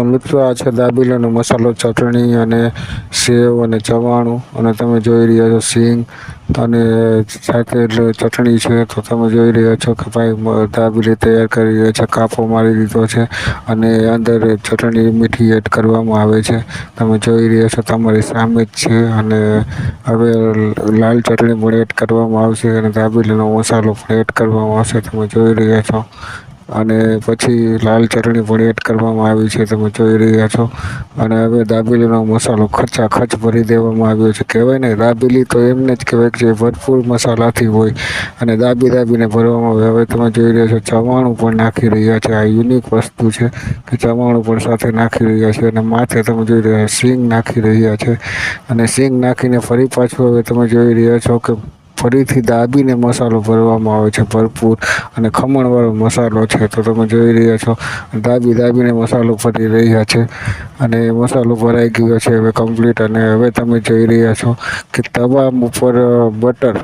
તો મિત્રો, આ છે દાબેલીનો મસાલો, ચટણી અને સેવ અને ચવાણું. અને તમે જોઈ રહ્યા છો સિંગ અને સાથે એટલે ચટણી છે, તો તમે જોઈ રહ્યા છો કે ભાઈ દાબેલી તૈયાર કરી રહ્યા છે, કાપો મારી દીધો છે અને અંદર ચટણી, મીઠી એડ કરવામાં આવે છે. તમે જોઈ રહ્યા છો તમારી સામે જ છે અને હવે લાલ ચટણી પણ એડ કરવામાં આવશે અને દાબેલીનો મસાલો પણ એડ કરવામાં આવશે. તમે જોઈ રહ્યા છો અને પછી લાલ ચટણી પણ એડ કરવામાં આવી છે, તમે જોઈ રહ્યા છો. અને હવે દાબેલીનો મસાલો ખચાખચ ભરી દેવામાં આવ્યો છે. કહેવાય ને, દાબેલી તો એમને જ કહેવાય કે ભરપૂર મસાલાથી હોય અને દાબી દાબીને ભરવામાં આવે. હવે તમે જોઈ રહ્યા છો, ચવાણું પણ નાખી રહ્યા છે. આ યુનિક વસ્તુ છે કે ચવાણું પણ સાથે નાખી રહ્યા છે અને માથે તમે જોઈ રહ્યા છો, સિંગ નાખી રહ્યા છે. અને સિંગ નાખીને ફરી પાછું હવે તમે જોઈ રહ્યા છો કે ફરીથી દાબીને મસાલો ભરવામાં આવે છે ભરપૂર અને ખમણવાળો મસાલો છે. તો તમે જોઈ રહ્યા છો, દાબી દાબીને મસાલો ભરી રહ્યા છે અને મસાલો ભરાઈ ગયો છે હવે કમ્પ્લીટ અને હવે તમે જોઈ રહ્યા છો કે તવા ઉપર બટર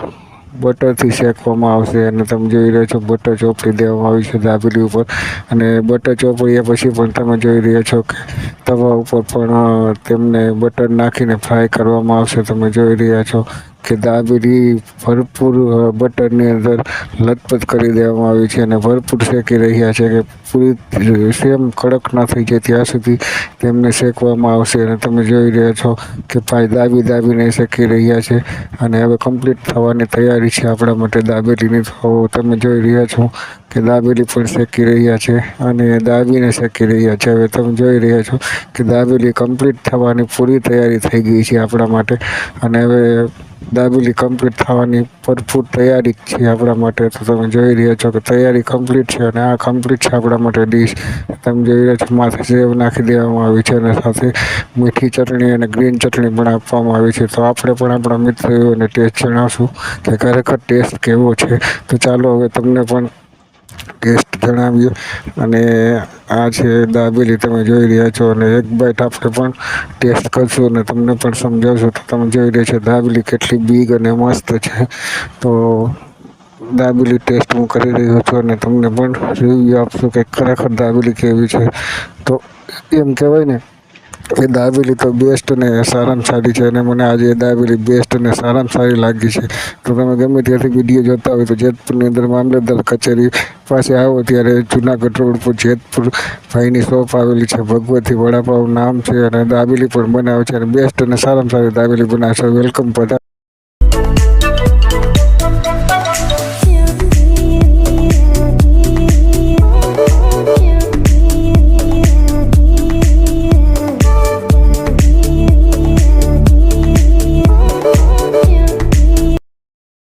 બટરથી શેકવામાં આવશે અને તમે જોઈ રહ્યા છો બટર ચોપડી દેવામાં આવી છે દાબેલી ઉપર અને બટર ચોપડ્યા પછી પણ તમે જોઈ રહ્યા છો કે તવા ઉપર પણ તેમને બટર નાખીને ફ્રાય કરવામાં આવશે. તમે જોઈ રહ્યા છો કે દાબેલી ભરપૂર બટરની અંદર લથપથ કરી દેવામાં આવી છે અને ભરપૂર શેકી રહ્યા છે કે પૂરી સેમ કડક ના થઈ જાય ત્યાં સુધી તેમને શેકવામાં આવશે. અને તમે જોઈ રહ્યા છો કે ભાઈ દાબી દાબીને શેકી રહ્યા છે અને હવે કમ્પ્લીટ થવાની તૈયારી છે આપણા માટે દાબેલીની. તો તમે જોઈ રહ્યા છો કે દાબેલી પણ શેકી રહ્યા છે અને દાબીને શેકી રહ્યા છે. હવે તમે જોઈ રહ્યા છો કે દાબેલી કમ્પ્લીટ થવાની પૂરી તૈયારી થઈ ગઈ છે આપણા માટે. અને હવે દાબેલી કમ્પ્લીટ થવાની ભરપૂર તૈયારી છે આપણા માટે. તો તમે જોઈ રહ્યા છો કે તૈયારી કમ્પ્લીટ છે અને આ કમ્પ્લીટ છે આપણા માટે ડીશ તમે જોઈ રહ્યા છો માથે સેવ નાખી દેવામાં આવી છે અને સાથે મીઠી ચટણી અને ગ્રીન ચટણી પણ આપવામાં આવી છે. તો આપણે પણ આપણા મિત્રોને ટેસ્ટ જણાવશું કે ખરેખર ટેસ્ટ કેવો છે. તો ચાલો હવે તમને પણ ટેસ્ટ જણાવીએ અને આ છે દાબેલી તમે જોઈ રહ્યા છો અને એક બાઈટ આપણે પણ ટેસ્ટ કરશું અને તમને પણ સમજાવશું તો તમે જોઈ રહ્યા છો દાબેલી કેટલી બિગ અને મસ્ત છે. તો દાબેલી ટેસ્ટ હું કરી રહ્યો છું અને તમને પણ રિવ્યૂ આપશું કે ખરેખર દાબેલી કેવી છે. તો એમ કહેવાય ને એ દાબેલી તો બેસ્ટ અને સારામાં સારી છે અને મને આજે એ દાબેલી બેસ્ટ અને સારામાં સારી લાગી છે. તો તમે ગમે ત્યાંથી વીડિયો જોતા હોય તો જેતપુરની અંદર મામલતદાર કચેરી પાસે આવો ત્યારે જુનાગઢ રોડ પર જેતપુર ભાઈની શોપ આવેલી છે. ભગવતી વડાપાવ નામ છે અને દાબેલી પણ બનાવે છે અને બેસ્ટ અને સારામાં સારી દાબેલી બનાવે છે. વેલકમ બધા.